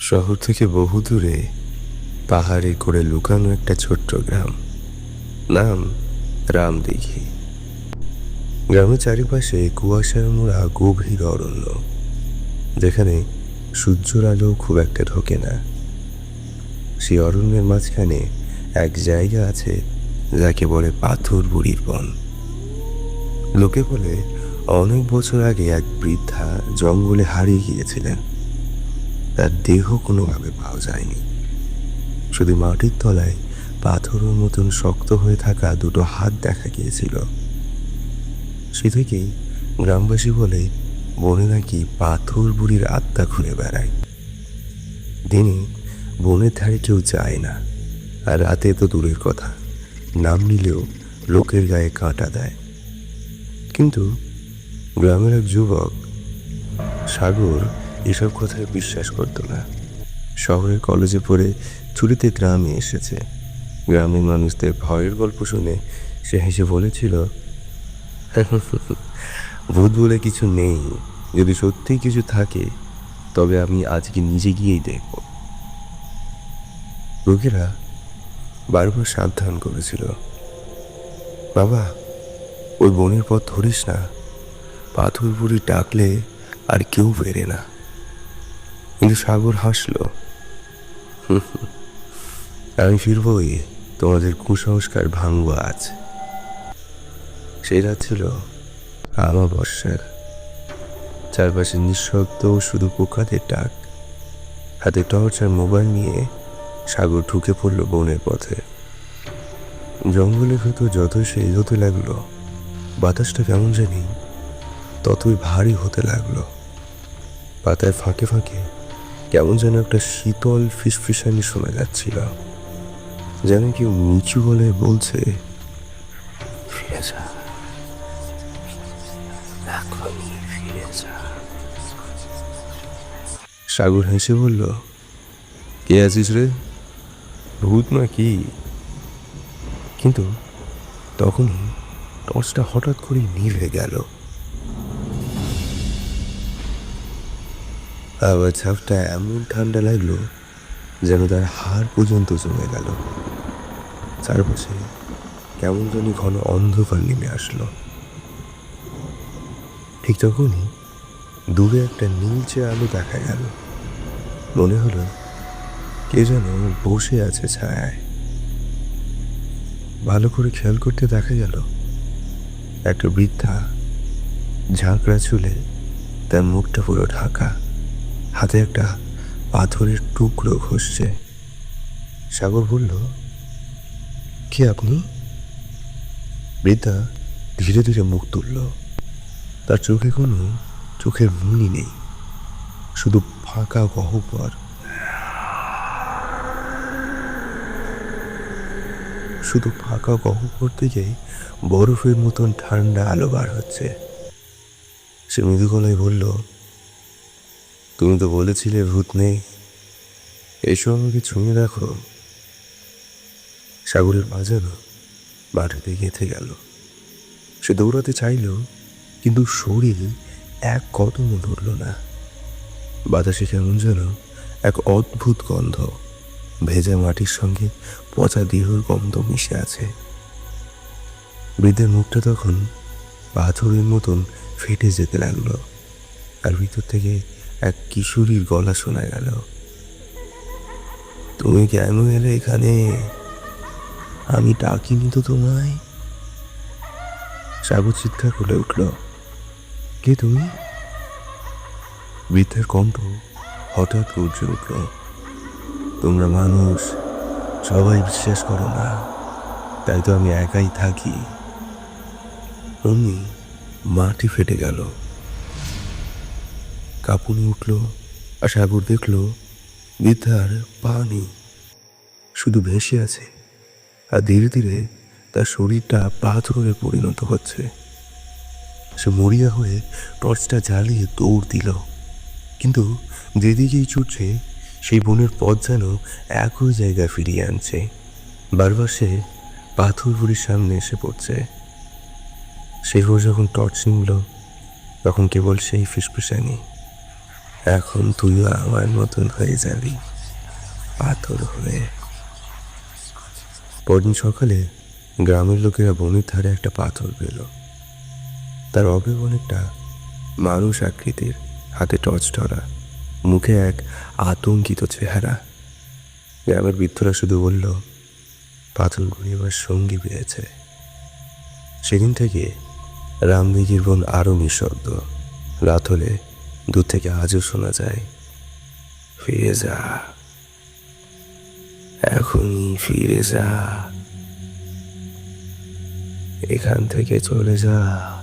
শহর থেকে বহু দূরে পাহাড়ে করে লুকানো একটা ছোট্ট গ্রাম। নাম রামদিঘি। গ্রামের চারিপাশে কুয়াশার মোড়া গভীর অরণ্য, যেখানে সূর্যের আলো খুব একটা ঢোকে না। সেই অরণ্যের মাঝখানে এক জায়গা আছে যাকে বলে পাথর বুড়ির বন। লোকে বলে অনেক বছর আগে এক বৃদ্ধা জঙ্গলে হারিয়ে গিয়েছিলেন। তার দেহ কোনোভাবে পাওয়া যায়নি। শুধু মাটির তলায় পাথরের মতন শক্ত হয়ে থাকা দুটো হাত দেখা গিয়েছিল। সে থেকেই গ্রামবাসী বলে, বনে নাকি পাথর বুড়ির আত্মা ঘুরে বেড়ায়। দিনে বনের ধারে কেউ যায় না। আর রাতে তো দূরের কথা। নাম নিলেও লোকের গায়ে কাঁটা দেয়। কিন্তু গ্রামের এক যুবক সাগর এসব কথায় বিশ্বাস করতো না। শহরের কলেজে পড়ে ছুটিতে গ্রামে এসেছে। গ্রামের মানুষদের ভয়ের গল্প শুনে সে হেসে বলেছিল, ভূত বলে কিছু নেই। যদি সত্যিই কিছু থাকে, তবে আমি আজকে নিজে গিয়েই দেখব। লোকেরা বারবার সাবধান করেছিল। বাবা, ওই বনের পথ ধরিস না। পাথর বুড়ি ডাকলে আর কেউ বেরে না। কিন্তু সাগর হাসলো। "হুম হুম, আমি ফিরবই তোমাদের কুসংস্কার ভাঙব আজ। সেই রাত ছিল আমাবস্যার। চারপাশে নিঃশব্দ শুধু পোকাদের ডাক। হাতে টর্চ আর মোবাইল নিয়ে সাগর ঢুকে পড়ল বনের পথে। জঙ্গলের ভেতর যত সে এগোতে লাগল বাতাসটা কেমন জানি ততই ভারী হতে লাগল। পাতায় ফাঁকে ফাঁকে কেমন যেন একটা শীতল ফিসফিসানি শোনা যাচ্ছিল। যেন কেউ নিচু বলে বলছে সাগর হেসে বলল, কে আছিস রে? ভূত না কি কিন্তু তখনই টর্চটা হঠাৎ করে নিভে গেল। আবার ঝাপটা এমন ঠান্ডা লাগল যেন তার হাড় পর্যন্ত জমে গেল। চারপাশে কেমন জানি ঘন অন্ধকার নেমে আসলো। ঠিক তখনই দূরে একটা নীলচে আলো দেখা গেল। মনে হলো কে যেন বসে আছে ছায়ায়। ভালো করে খেয়াল করতে দেখা গেল, একটা বৃদ্ধা ঝাঁকড়া চুলে তার মুখটা পুরো ঢাকা। হাতে একটা পাথরের টুকরো ঘষছে। সাগর বলল, কে আপনি? বৃদ্ধা ধীরে ধীরে মুখ তুলল। তার চোখে কোনো চোখের মুনি নেই, শুধু ফাঁকা গহ্বর। শুধু ফাঁকা গহ্বর থেকে বরফের মতন ঠান্ডা আলো বার হচ্ছে। সে মৃদু গলায় বলল তুমি তো বলেছিলে, ভূত নেই। এসো আমাকে ছুঁয়ে দেখো। সাগরের বাজানো মাটিতে গেঁথে গেল। সে দৌড়াতে চাইল, কিন্তু শরীর এক কদমও ধরল না। বাতাসে কেমন যেন এক অদ্ভুত গন্ধ। ভেজা মাটির সঙ্গে পচা দেহর গন্ধ মিশে আছে। বৃদ্ধের মুখটা তখন পাথরের মতন ফেটে যেতে লাগল। আর ভিতর থেকে এক কিশোরীর গলা শোনা গেল। তুমি কেন এলে এখানে? আমি ডাকিনি তো তোমায়। সাগর চিৎকার করে উঠল। কে তুমি? বৃদ্ধের কণ্ঠ হঠাৎ গর্জে উঠল। তোমরা মানুষ, সবাই বিশ্বাস করো না, তাই তো আমি একাই থাকি। অমনি মাটি ফেটে গেল। কাঁপুনি উঠল আর সাগর দেখল বৃদ্ধার পা নেই শুধু ভেসে আছে, আর ধীরে ধীরে তার শরীরটা পাথরে পরিণত হচ্ছে। সে মরিয়া হয়ে টর্চটা জ্বালিয়ে দৌড় দিল। কিন্তু যেদিকেই ছুটছে, সেই বনের পথ যেন একই জায়গায় ফিরিয়ে আনছে। বারবার সে পাথর বুড়ির সামনে এসে পড়ছে। ভোর যখন টর্চ নিমল, তখন কেবল সেই ফিসফিসানি। এখন তুইও আমার মতন হয়ে যাবি, পাথর হয়ে। পরদিন সকালে গ্রামের লোকেরা বনের ধারে একটা পাথর পেল। তার অবয়ব অনেকটা মানুষ আকৃতির হাতে টর্চ ধরা, মুখে এক আতঙ্কিত চেহারা। গ্রামের বৃদ্ধরা শুধু বলল পাথরগুলি এবার সঙ্গী পেয়েছে। সেদিন থেকে রামদিঘির বন আরও নিঃশব্দ। রাত হলে দূর থেকে আজও শোনা যায়। ফিরে যা। এখন ফিরে যা। এখান থেকে চলে যা।